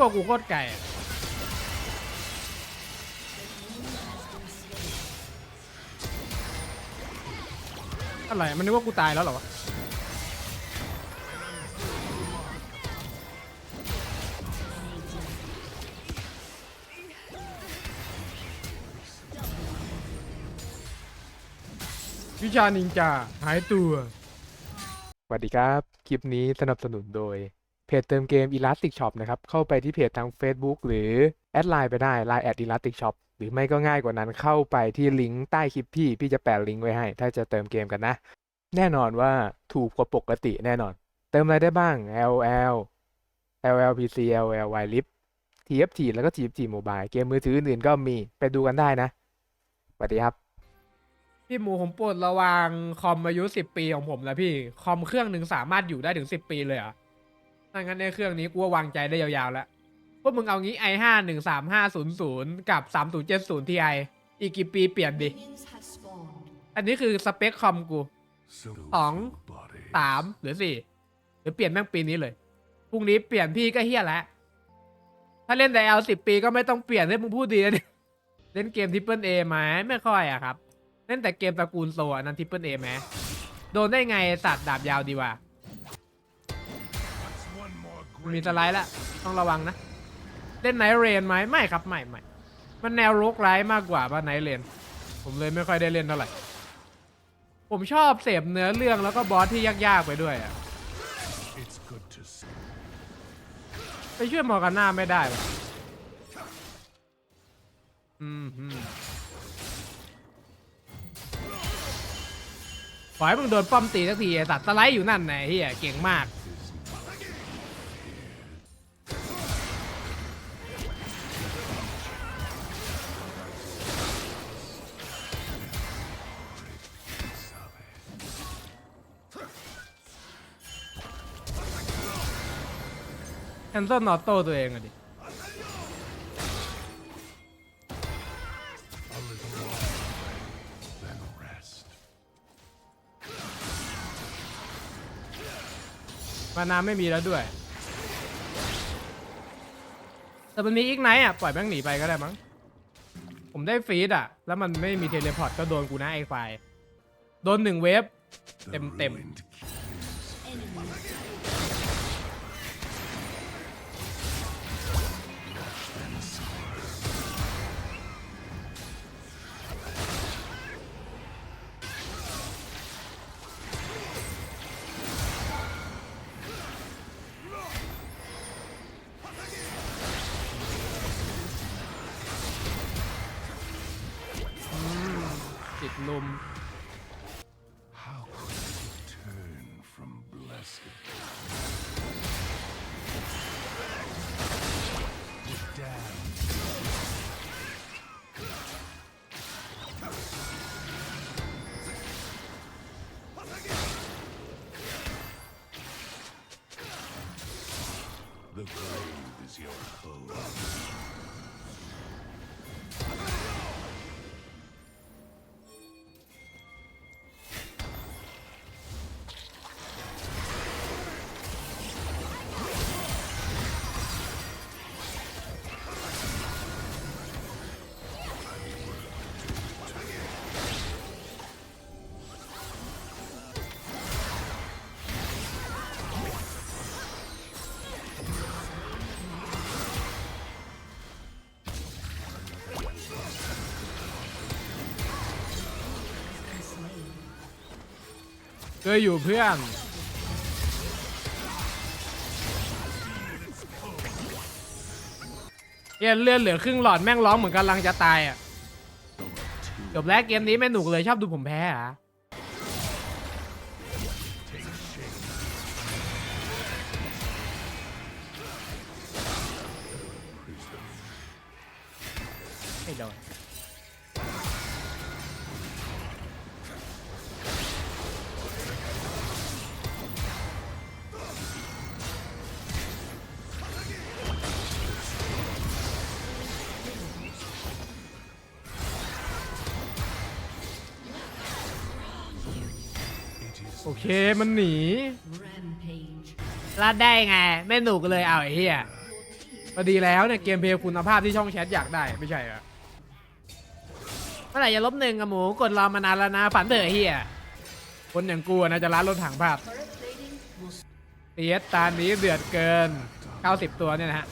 วกกูโคตรไก่อะอะไร มันนึกว่ากูตายแล้วเหรอวะวิชานินจาหายตัว สวัสดีครับ คลิปนี้สนับสนุนโดย เพจเติมเกม Elastic Shop นะครับ เข้าไปที่เพจทาง Facebook หรือแอดไลน์ไปได้ Line แอด Elastic Shop หรือไม่ก็ง่ายกว่านั้นเข้าไปที่ลิงก์ใต้คลิปพี่ พี่จะแปะลิงก์ไว้ให้ ถ้าจะเติมเกมกันนะ แน่นอนว่าถูกกว่าปกติแน่นอน เติมอะไรได้บ้าง LL LL PC LL Y Lip TFT แล้วก็ TFT Mobile เกมมือถืออื่นก็มีไปดูกันได้นะสวัสดีครับ พี่หมูผมปรดระวังคอมอายุสิบปีของผมนะพี่ คอมเครื่องหนึ่งสามารถอยู่ได้ถึงสิบปีเลยเหรอ ถ้างั้นในเครื่องนี้กูว่าวางใจได้ยาวๆแล้ว พวกมึงเอางี้ i ห้าหนึ่งสามห้าศูนย์ศูนย์กับสามศูนย์เจ็ดศูนย์ทีไออีกกี่ปีเปลี่ยนดิ อันนี้คือสเปคคอมกู So Tỏng. body. สามหรือสี่หรือเปลี่ยนแม่งปีนี้เลยพรุ่งนี้เปลี่ยนพี่ก็เฮี้ยแล้วถ้าเล่นแต่ L สิบปีก็ไม่ต้องเปลี่ยนให้มึงพูดดีนะเนี่ยเล่นเกมทิปเปิลเอไหมไม่ค่อยอะครับ เล่นแต่เกมตระกูลโซอันนั้นทิปเปิลเอไหมโดนได้ไงสัตว์ดาบยาวดีว่ะ มันมี great สไลด์ละต้องระวังนะ เล่นไนท์เรนไหมไม่ครับไม่ไม่มันแนวโรกไร้มากกว่าป่ะไนท์เรนผมเลยไม่ค่อยได้เล่นเท่าไหร่ ผมชอบเสพเนื้อเรื่องแล้วก็บอสที่ยากๆไปด้วยอะ It's good to see. ไปช่วยมอร์กาน่าไม่ได้หรออืมฮึขอให้มึงโดนป้อมตีสักทีไอ้สัตว์สไลด์อยู่นั่นไงเฮียเก่งมาก นเซิลนอตโต้ตัวเองอะดิ A little longer, then rest. มานาไม่มีแล้วด้วย แต่มันมีอีกไนท์อะ ปล่อยแม่งหนีไปก็ได้มั้ง ผมได้ฟีดอะ แล้วมันไม่มีเทเลพอร์ตก็โดนกูนะไอไฟล์โดนหนึ่งเวฟ The Tem- tem. ruined The grave is your home. เคยอยู่เพื่อนเหี้ยเลื่อนเหลือครึ่งหลอดแม่งร้องเหมือนกำลังจะตายอะจบแล้วเกมนี้ไม่หนุกเลยชอบดูผมแพ้เหรอะ โอเคมันหนี Rampage. ลาดได้ไง ไม่หนุกเลยเอาไอ้เหี้ยไปก็ดีแล้วเนี่ยเกมเพลย์คุณภาพที่ช่องแชทอยากได้ไม่ใช่เหรอเมื่อไหร่จะลบหนึ่งอะหมูกดรอมานานแล้วนะฝันเถอะไอ้เฮียคนอย่างกูอะนะจะร้านรถถังภาพเตียสตานี้เดือดเกิน 90 ตัวเนี่ยนะฮะ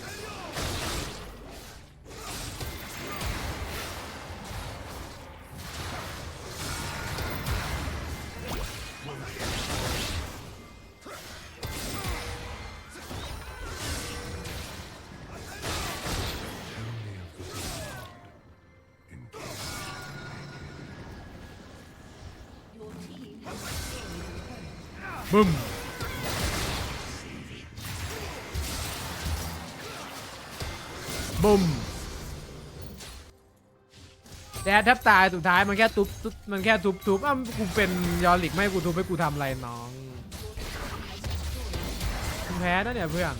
แต่แทบตายสุดท้ายมันแค่ทุบทุบมันแค่ทุบทุบอ้าวกูเป็นยอริกไม่ให้กูทุบให้กูทำอะไรน้องมึงแพ้นะเนี่ยเพื่อน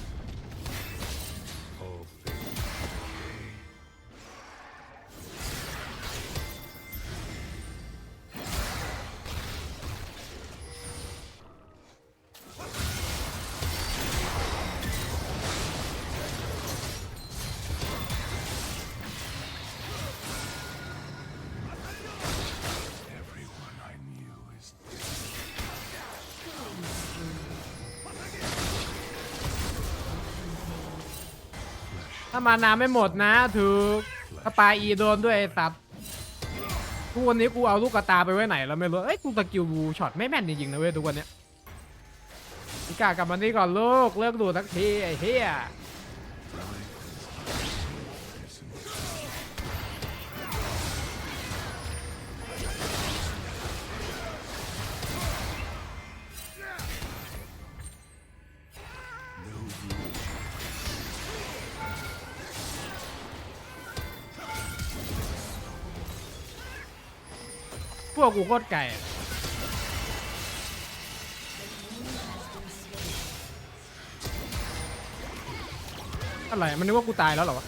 ถ้ามานาไม่หมดนะถูกถ้าปลาอีโดนด้วยไอ้สัตว์ทุกวันนี้กูเอาลูกกระตาไปไว้ไหนแล้วไม่รู้เอ้ยกูตะกิวบูช็อตไม่แม่นจริงๆนะเว้ยทุกวันเนี้ยพิกากลับมานี่ก่อนลูกเลิกดูสักทีไอ้เฮีย พวกกูโคตรไก่อะไรมันนึกว่ากูตายแล้วเหรอวะ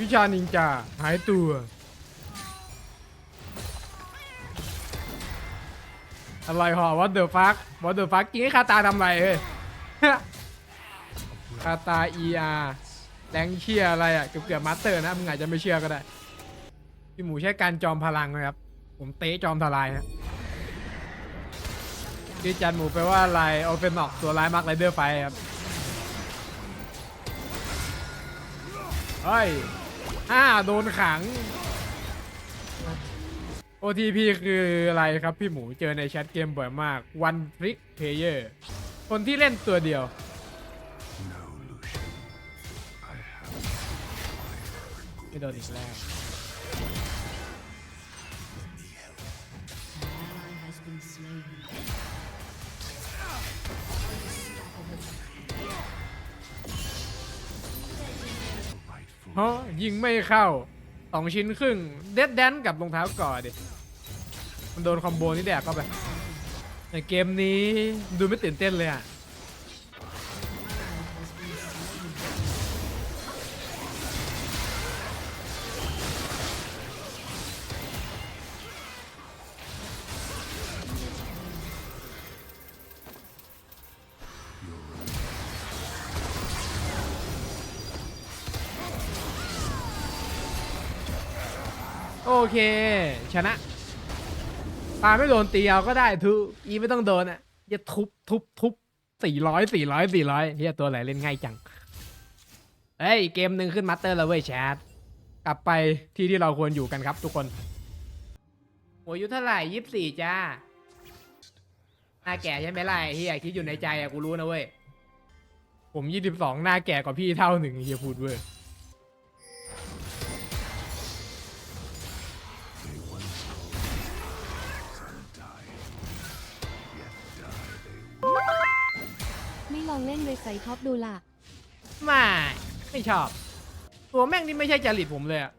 วิชานินจาหายตัว อะไรหอวัดเดอร์ฟักวัดเดอร์ฟักกินให้คาตาทำไรเฮ้ยคาตา ER แรงเชียอะไรอะเกือบเกือบมาสเตอร์นะมึงอาจจะไม่เชื่อก็ได้พี่หมูใช้การจอมพลังนะครับ ผมเตะจอมทลายนะพี่จันหมูแปลว่าอะไรเอาเป็นออกตัวร้ายมากไรเดอร์ไฟครับเฮ้ยอ้าโดนขัง OTP คืออะไรครับพี่หมูเจอในแชทเกมบ่อยมาก One Trick Player คนที่เล่นตัวเดียว no Lucian. I have ไม่โดนอีกแล้ว rightful เพราะยิงไม่เข้าสองชิ้นครึ่งเด็ดแดนกับรองเท้าก่อนดิ มันโดนคอมโบนี่แดกเข้าไปในเกมนี้ดูไม่ตื่นเต้นเลยอะโอเค ชนะ ปาไม่โดนตีเอาก็ได้ทุอีไม่ต้องโดนอะอย่าทุบทุบทุบสี่ร้อยสี่ร้อยสี่ร้อยเฮียตัวไหนเล่นง่ายจังเอ้ย เกมหนึ่งขึ้นมาสเตอร์แล้วเว้ยแชทกลับไปที่ที่เราควรอยู่กันครับทุกคนหัวอายุเท่าไหร่ยี่สิบสี่จ้าหน้าแก่ใช่ไหมล่ะไอ้เฮียคิดอยู่ในใจอะกูรู้นะเว้ย ผมยี่สิบสองหน้าแก่กว่าพี่เท่าหนึ่งเฮียพูดเว้ย ลองเล่นเวไซท็อปดูล่ะ ไม่ ไม่ชอบ ตัวแม่งนี่ไม่ใช่จริตผมเลยอะ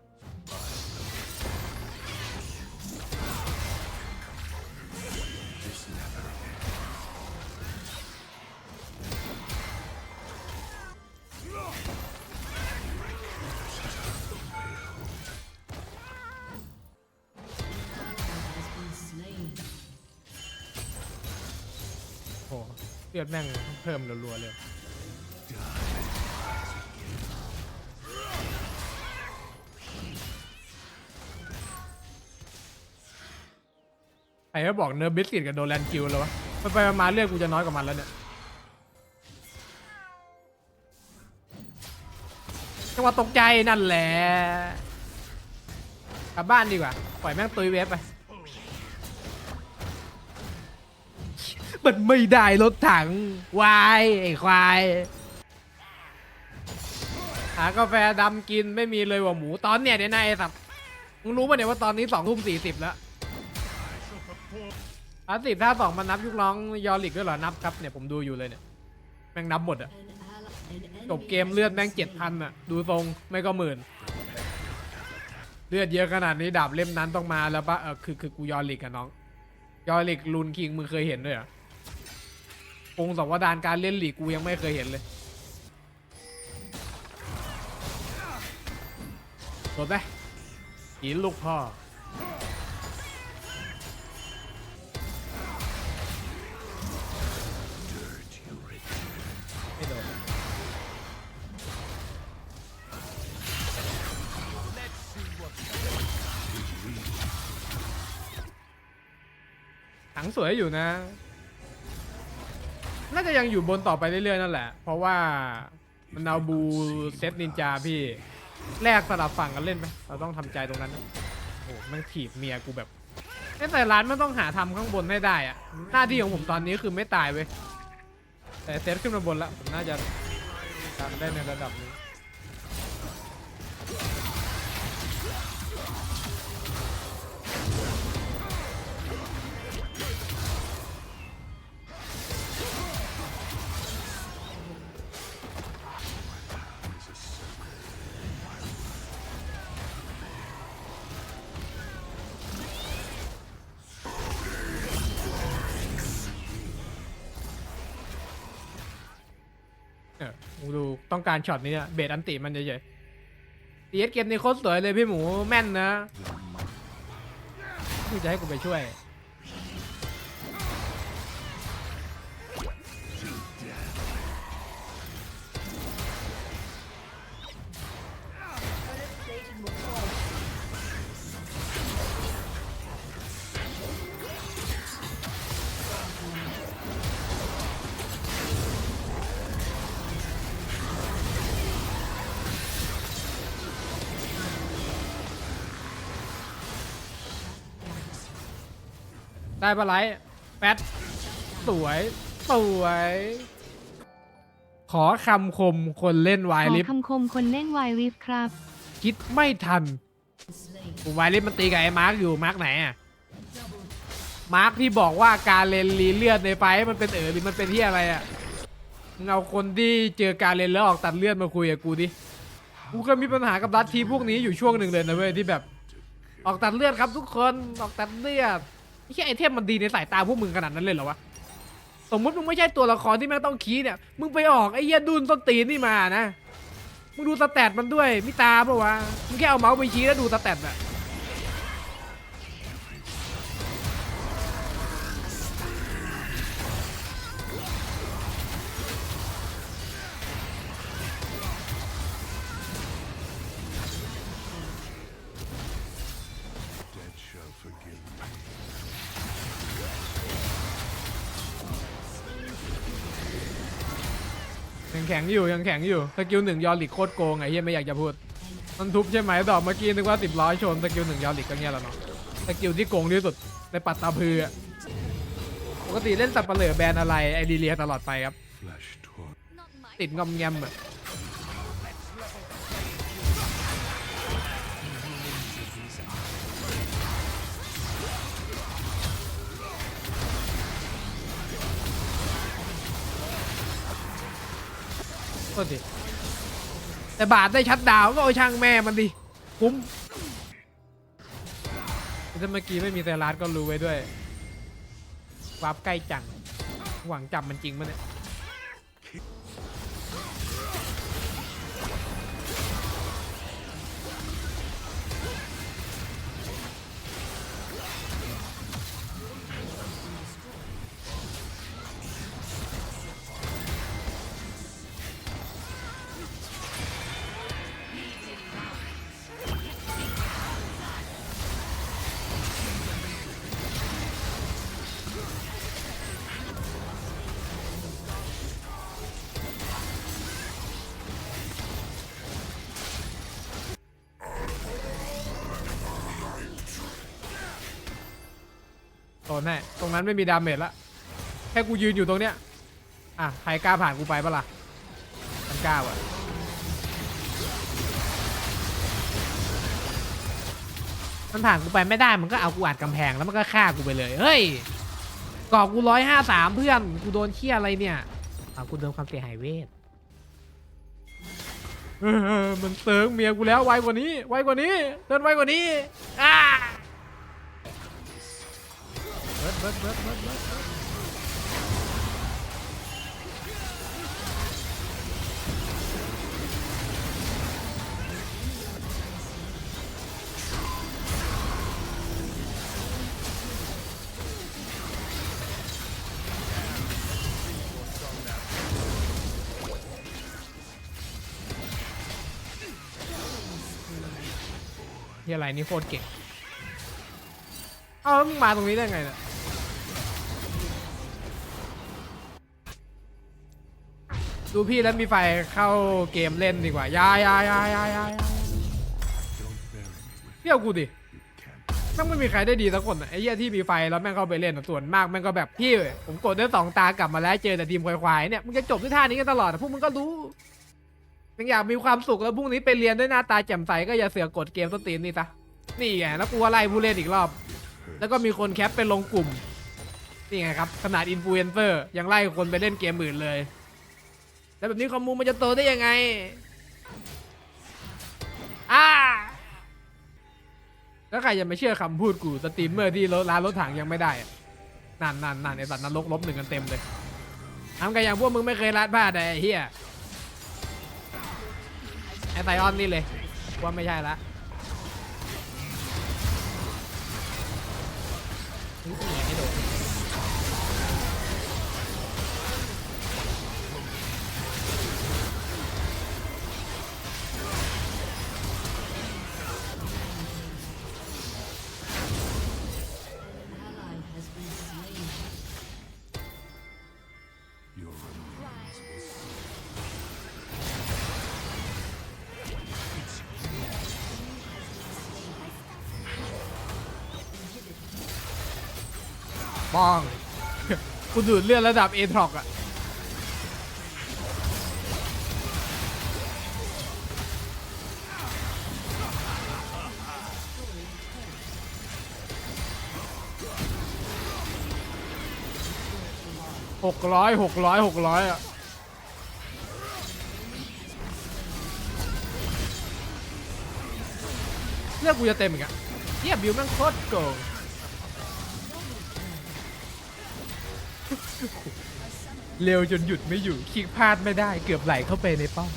เลือดแม่งเพิ่มรัวๆเลยใครก็บอกเนื้อบิสกิตกับโดแลนกิลแล้ววะไปไปๆมาๆเลือดกูจะน้อยกว่ามันแล้วเนี่ยจังหวะตกใจนั่นแหละกลับบ้านดีกว่า ปล่อยแม่งตุยเวฟไป มันไม่ได้รถถังวายไอ้ควาย หากาแฟดำกินไม่มีเลยว่าหมูตอนเนี้ยเดี๋ยนะไอ้สัตว์มึงรู้ป่ะเนี่ยว่าตอนนี้สองทุ่มสี่สิบแล้วอาสิบถ้าสองมันนับยุคน้องยอริกด้วยเหรอนับครับเนี่ยผมดูอยู่เลยเนี่ยแม่งนับหมดอะจบเกมเลือดแม่งเจ็ดพันอะดูทรงไม่ก็หมื่นเลือดเยอะขนาดนี้ดาบเล่มนั้นต้องมาแล้วปะเออคือคือกูยอริกอะน้อง ยอริกลูนคิงมึงเคยเห็นด้วยเหรอ องค์สวดานการเล่นหลีกกูยังไม่เคยเห็นเลยจบไหมหินลูกพ่อไม่โดนถังสวยอยู่นะ น่าจะยังอยู่บนต่อไปเรื่อยๆนั่นแหละ เพราะว่ามันเอาบูเซตนินจาพี่แลกสลับฝั่งกันเล่นไหมเราต้องทำใจตรงนั้นนะโอ้โหมันถีบเมียกูแบบไอ้แต่ร้านมันต้องหาทำข้างบนให้ได้อะหน้าที่ของผมตอนนี้คือไม่ตายเว้ยแต่เซตขึ้นมาบนแล้วผมน่าจะทำได้ในระดับนึง กูดูต้องการช็อตนี้อะเบสอันติมันเฉยๆดีเอสเกมนี้โคตรสวยเลยพี่หมูแม่นนะกูจะให้กูไปช่วย ได้ปะไลท์แป๊ดสวยสวย ขอคำคมคนเล่นวายขอลิฟคำคมคนเล่นวายลิฟครับ คิดไม่ทันกูวายลิฟมันตีกับไอ้มาร์กอยู่มาร์กไหนอะมาร์กที่บอกว่าการเลนรีเลือดในไฟท์มันเป็นเอ๋อหรือมันเป็นที่อะไรอะมึงเอาคนที่เจอการเลนแล้วออกตัดเลือดมาคุยกับกูดิกูก็มีปัญหากับรัฐทีพวกนี้อยู่ช่วงหนึ่งเลยนะเว้ยที่แบบ ออกตัดเลือดครับทุกคนออกตัดเลือด ไม่ใช่ไอเทมมันดีในสายตาพวกมึงขนาดนั้นเลยเหรอวะ สมมติมึงไม่ใช่ตัวละครที่แม่งต้องคีดเนี่ย มึงไปออกไอ้เหี้ยดุนต้นตีนนี่มานะ มึงดูสแตทมันด้วยมิตาปะวะ มึงแค่เอาเมาส์ไปชี้แล้วดูสแตทอะ ยังแข็งอยู่ยังแข็งอยู่สกิลหนึ่งยอริกโคตรโกงไอ้เหี้ยไม่อยากจะพูด มันทุบใช่ไหมดอกเมื่อกี้นึกว่าติดร้อยชนสกิลหนึ่งยอริกก็เงี้ยแล้วเนาะสกิลที่โกงที่สุดในปัตตาพืออะปกติเล่นสับเปลือแบรนด์อะไรไอรีเลียตลอดไปครับ Flesh torn. ติดงอมแงมอะ ก็สิแต่บาทได้ชัดดาวก็เอาช่างแม่มันดิคุ้มถ้าเมื่อกี้ไม่มีเซรัสก็รู้ไว้ด้วยวาร์ปใกล้จัง หวังจับมันจริงมั้ยเนี่ย นแน่ตรงนั้นไม่มีดาเมจละแค่กูยืนอยู่ตรงเนี้ยอะใครกล้าผ่านกูไปปะล่ะมันกล้าว่ะมันผ่านกูไปไม่ได้มันก็เอากูอัดกำแพงแล้วมันก็ฆ่ากูไปเลยเฮ้ยก่อกูร้อยห้าสามเพื่อนกูโดนเคี้ยอะไรเนี่ยอะกูโดนความเสียหายเวทเออมันเติงเมียกูแล้วไวกว่านี้ ไวกว่านี้เดินไวกว่านี้อ่า บิร์ดเบิร์ดเบิร์ดเบิร์ดที่อะไรนี่โคตรเก่ง เอ้าแล้วมึงมาตรงนี้ได้ไงเนี่ย ดูพี่แล้วมีไฟเข้าเกมเล่นดีกว่ายายายายายายเที่ยวกูดิแม่งไม่มีใครได้ดีสักคนไอ้เหี้ยที่มีไฟแล้วแม่งเข้าไปเล่นส่วนมากแม่งก็แบบพี่ผมกดได้สองตากลับมาแล้วเจอแต่ทีมควายๆเนี่ยมึงจะจบด้วยท่านี้กันตลอดพวกมึงก็รู้มึงอยากมีความสุขแล้วพรุ่งนี้ไปเรียนด้วยหน้าตาแจ่มใสก็อย่าเสือกกดเกมสตรีมนี่ซะนี่ไงแล้วกูว่าไล่ผู้เล่นอีกรอบ แล้วก็มีคนแคปไปลงกลุ่มนี่ไงครับขนาดอินฟลูเอนเซอร์ยังไล่คนไปเล่นเกมอื่นเลย แล้วแบบนี้คอมมูมันจะโตได้ยังไงอ่าแล้วใครจะไม่เชื่อคำพูดกูสตรีมเมอร์ที่ร้านรถถังยังไม่ได้อะนั่นนั่นนั่นไอสัตว์นรกลบหนึ่งกันเต็มเลยทำกันอย่างพวกมึงไม่เคยรัดผ้าดเลยไอ้เฮียไอไทออนนี่เลยว่าไม่ใช่ละ ป้องกูดูดเลือดระดับเอทรอกอะหกร้อยหกร้อยหกร้อยอะเลือดกูจะเต็มอีกอะเทียบิวแม่งโคตรโกง เร็วจนหยุดไม่อยู่คลิกพลาดไม่ได้เกือบไหลเข้าไปในป้อม